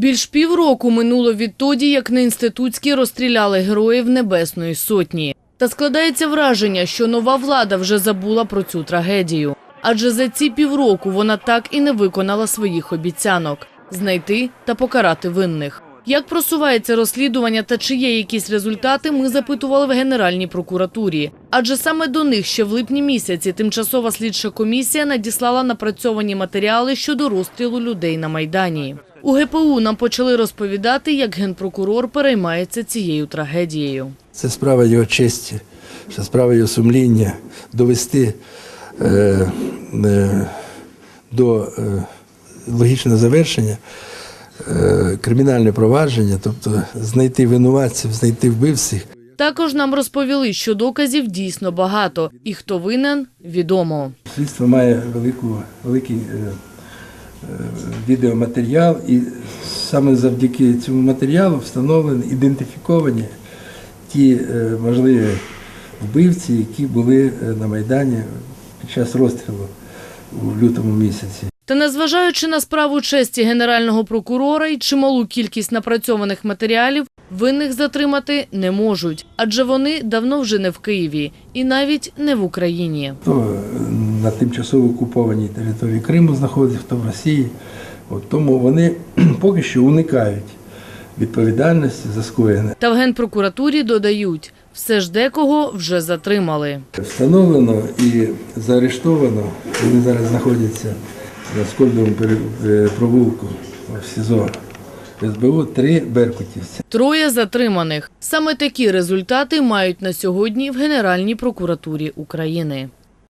Більш півроку минуло відтоді, як на інститутській розстріляли героїв Небесної Сотні. Та складається враження, що нова влада вже забула про цю трагедію. Адже за ці півроку вона так і не виконала своїх обіцянок – знайти та покарати винних. Як просувається розслідування та чи є якісь результати, ми запитували в Генеральній прокуратурі. Адже саме до них ще в липні місяці тимчасова слідча комісія надіслала напрацьовані матеріали щодо розстрілу людей на Майдані. У ГПУ нам почали розповідати, як генпрокурор переймається цією трагедією. Це справа його честі, це справа його сумління довести е, е, до е, логічного завершення е, кримінальне провадження, тобто знайти винуватців, знайти вбивців. Також нам розповіли, що доказів дійсно багато, і хто винен – відомо. Слідство має велику, великий е, відеоматеріал, і саме завдяки цьому матеріалу встановлені, ідентифіковані ті е, можливі вбивці, які були е, на Майдані під час розстрілу у лютому місяці. Та незважаючи на справу честі генерального прокурора і чималу кількість напрацьованих матеріалів, винних затримати не можуть, адже вони давно вже не в Києві і навіть не в Україні. Хто е, на тимчасово окупованій території Криму знаходиться, хто в Росії. От, тому вони поки що уникають відповідальності за скоєне. Та в Генпрокуратурі додають, все ж декого вже затримали. Встановлено і заарештовано, вони зараз знаходяться на Скольдовому е, провулку в СІЗО СБУ три беркутівці. Троє затриманих. Саме такі результати мають на сьогодні в Генеральній прокуратурі України.